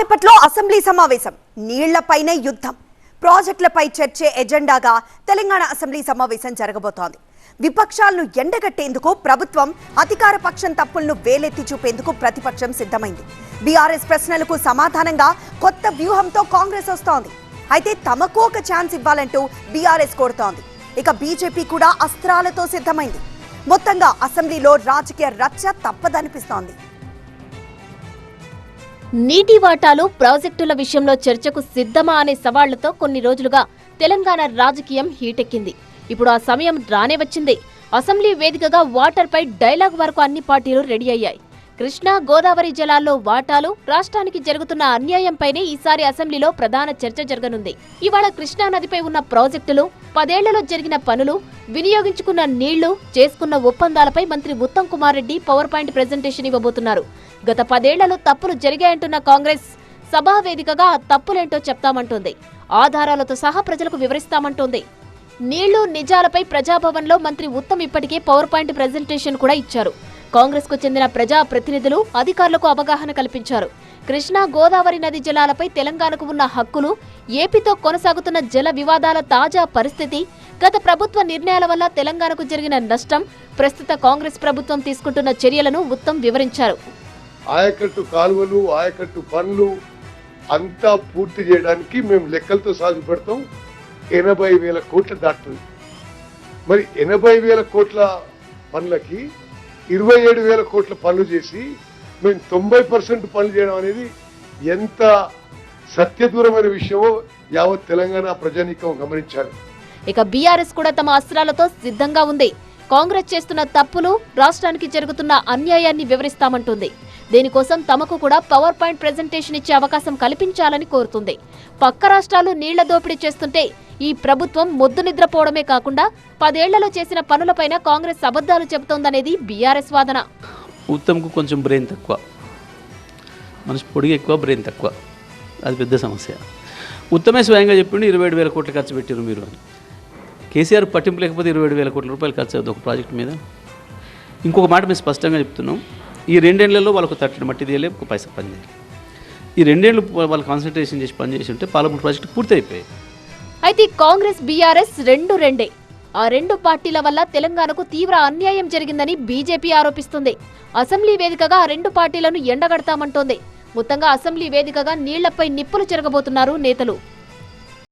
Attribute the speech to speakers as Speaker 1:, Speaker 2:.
Speaker 1: కాసేపట్లో అసెంబ్లీ సమావేశం. నీళ్ళపైనే యుద్ధం. ప్రాజెక్టులపై చర్చే ఎజెండాగా తెలంగాణ అసెంబ్లీ సమావేశం జరగబోతోంది. విపక్షాలను ఎండగట్టేందుకు ప్రభుత్వం అధికార పక్షం తప్పులను వేలెత్తి చూపేందుకు ప్రతిపక్షం సిద్ధమైంది. బీఆర్ఎస్ ప్రశ్నలకు సమాధానంగా కొత్త వ్యూహంతో కాంగ్రెస్ వస్తోంది. అయితే తమకు ఒక ఛాన్స్ ఇవ్వాలంటూ బీఆర్ఎస్ కోరుతోంది. ఇక బీజేపీ కూడా అస్త్రాలతో సిద్ధమైంది. మొత్తంగా అసెంబ్లీలో రాజకీయ రచ్చ తప్పదనిపిస్తోంది.
Speaker 2: నీటి వాటాలు ప్రాజెక్టుల విషయంలో చర్చకు సిద్ధమా అనే సవాళ్ళతో కొన్ని రోజులుగా తెలంగాణ రాజకీయం హీటెక్కింది. ఇప్పుడు ఆ సమయం రానే వచ్చింది. అసెంబ్లీ వేదికగా వాటర్పై డైలాగ్ వరకు అన్ని పార్టీలు రెడీ అయ్యాయి. కృష్ణా గోదావరి జలాల్లో వాటాలు రాష్ట్రానికి జరుగుతున్న అన్యాయంపైనే ఈసారి అసెంబ్లీలో ప్రధాన చర్చ జరగనుంది. ఇవాళ కృష్ణా నదిపై ఉన్న ప్రాజెక్టులు పదేళ్ళలో జరిగిన పనులు వినియోగించుకున్న నీళ్ళు చేసుకున్న ఒప్పందాలపై మంత్రి Uttam Kumar Reddy power point presentation ఇవ్వబోతున్నారు. గత పదేళ్ళలో తప్పులు జరిగాయంటున్న కాంగ్రెస్ సభా వేదికగా తప్పులేంటో చెప్తామంటోంది. ఆధారాలతో సహా ప్రజలకు వివరిస్తామంటోంది. నీళ్ళు నిజాలపై ప్రజాభవన్లో మంత్రి ఉత్తమ్ ఇప్పటికే పవర్ పాయింట్ ప్రెజెంటేషన్ కూడా ఇచ్చారు. కాంగ్రెస్కు చెందిన ప్రజా ప్రతినిధులు అధికారులకు అవగాహన కల్పించారు. కృష్ణా గోదావరి నది జలాలపై తెలంగాణకు ఉన్న హక్కులు ఏపీతో కొనసాగుతున్న జల వివాదాల తాజా పరిస్థితి గత ప్రభుత్వ నిర్ణయాల వల్ల తెలంగాణకు జరిగిన నష్టం ప్రస్తుత కాంగ్రెస్ ప్రభుత్వం తీసుకుంటున్న చర్యలను ఉత్తమ్ వివరించారు.
Speaker 3: ఆయకట్టు కాలువలు ఆయకట్టు పనులు అంతా పూర్తి చేయడానికి మేము లెక్కలతో సాగు పెడతాం. ఎనభై వేల కోట్ల దాటుతుంది. మరి ఎనభై వేల కోట్ల పనులకి ఇరవై ఏడు వేల కోట్ల పనులు చేసి మేము తొంభై పర్సెంట్ పనులు చేయడం అనేది ఎంత సత్యదూరమైన విషయమో యావత్ తెలంగాణ ప్రజానీకం గమనించాలి.
Speaker 2: ఇక బీఆర్ఎస్ కూడా తమ అస్త్రాలతో సిద్ధంగా ఉంది. కాంగ్రెస్ చేస్తున్న తప్పులు రాష్ట్రానికి జరుగుతున్న అన్యాయాన్ని వివరిస్తామంటుంది. దీనికోసం తమకు కూడా పవర్ పాయింట్ ప్రెజెంటేషన్ ఇచ్చే అవకాశం కల్పించాలని కోరుతుంది. పక్క రాష్ట్రాలు నీళ్ళ దోపిడీ చేస్తుంటే ఈ ప్రభుత్వం మొద్దు నిద్రపోవడమే కాకుండా పదేళ్ళలో చేసిన పనులపైన కాంగ్రెస్ అబద్ధాలు చెబుతోందనేది బీఆర్ఎస్ వాదన.
Speaker 4: ఉత్తమ్కు కొంచెం బ్రెయిన్ తక్కువ. మనిషి పొడిగి ఎక్కువ బ్రెయిన్ తక్కువ. అది పెద్ద సమస్య. ఉత్తమే స్వయంగా చెప్పిండు ఇరవై ఏడు వేల కోట్లు ఖర్చు పెట్టారు మీరు అని. కేసీఆర్ పట్టింపు లేకపోతే ఇరవై ఏడు వేల కోట్ల రూపాయలు ఖర్చు అవుతుంది ఒక ప్రాజెక్ట్ మీద. ఇంకొక మాట మేము స్పష్టంగా చెప్తున్నాం. ఈ రెండేళ్ళలో వాళ్ళకు తట్టడి మట్టి తీయలే ఒక పైసా పని చేయాలి. ఈ రెండేళ్ళు వాళ్ళు కాన్సన్ట్రేషన్ చేసి పని చేసి ఉంటే పాలమూరు ప్రాజెక్టు పూర్తి అయిపోయాయి
Speaker 2: అయితే కాంగ్రెస్ బీఆర్ఎస్ రెండు రెండే. ఆ రెండు పార్టీల వల్ల తెలంగాణకు తీవ్ర అన్యాయం జరిగిందని బీజేపీ ఆరోపిస్తుంది. అసెంబ్లీ వేదికగా ఆ రెండు పార్టీలను ఎండగడతామంటోంది. మొత్తంగా అసెంబ్లీ వేదికగా నీళ్ళపై నిప్పులు చెరగబోతున్నారు నేతలు.